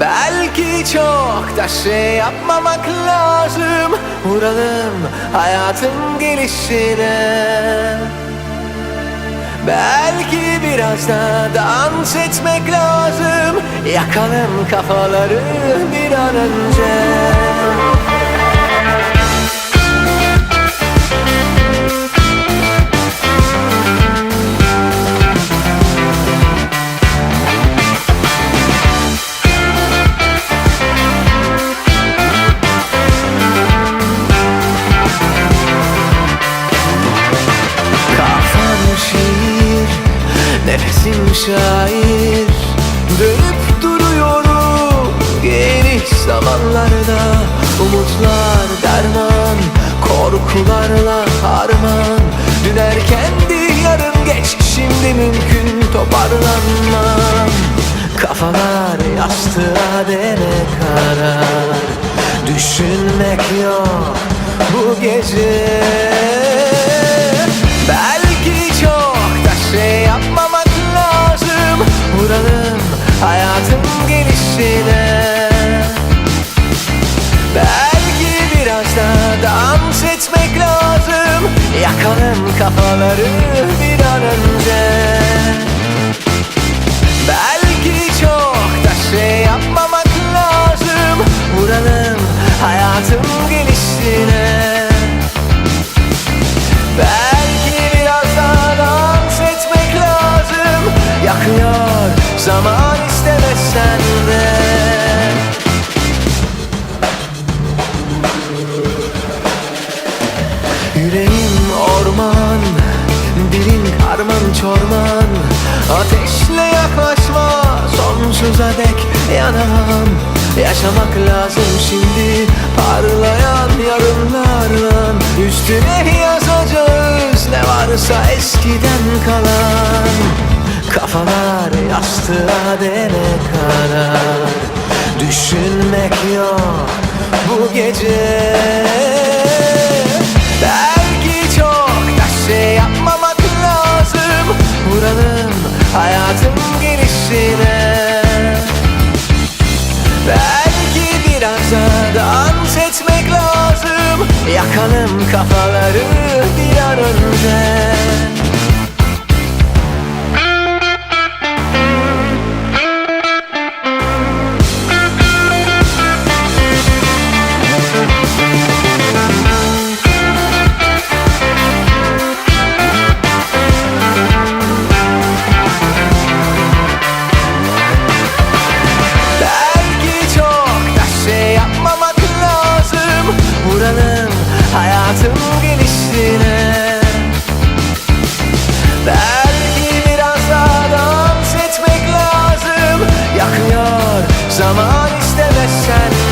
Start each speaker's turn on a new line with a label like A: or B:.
A: Belki çok da şey yapmamak lazım. Vuralım hayatın gelişine. Belki biraz da dans etmek lazım. Yakalım kafaları bir an önce nefesim şair? Dönüp duruyorum geniş zamanlarda. Umutlar derman, korkularla harman. Dün erkendi yarın geç, şimdi mümkün toparlanmam. Kafalar yastığa dene karar. Düşünmek yok bu gece Vuralım hayatın gelişine Belki biraz da dans etmek lazım. Yakalım kafaları bir an önce. Belki çok da şey yapmamak lazım. Vuralım hayatın gelişine Belki istemesen de. Yüreğim orman Dilin karman çorman. Ateşle yaklaşma Sonsuza dek yanamam Yaşamak lazım şimdi Parlayan yarınlarla Üstüne yazacağız Ne varsa eskiden kalan Yastığa dene kadar Düşünmek yok bu gece. Belki çok da şey yapmamak lazım. Vuralım hayatın gelişine Belki biraz da dans etmek lazım. Yakalım kafaları bir an önce I said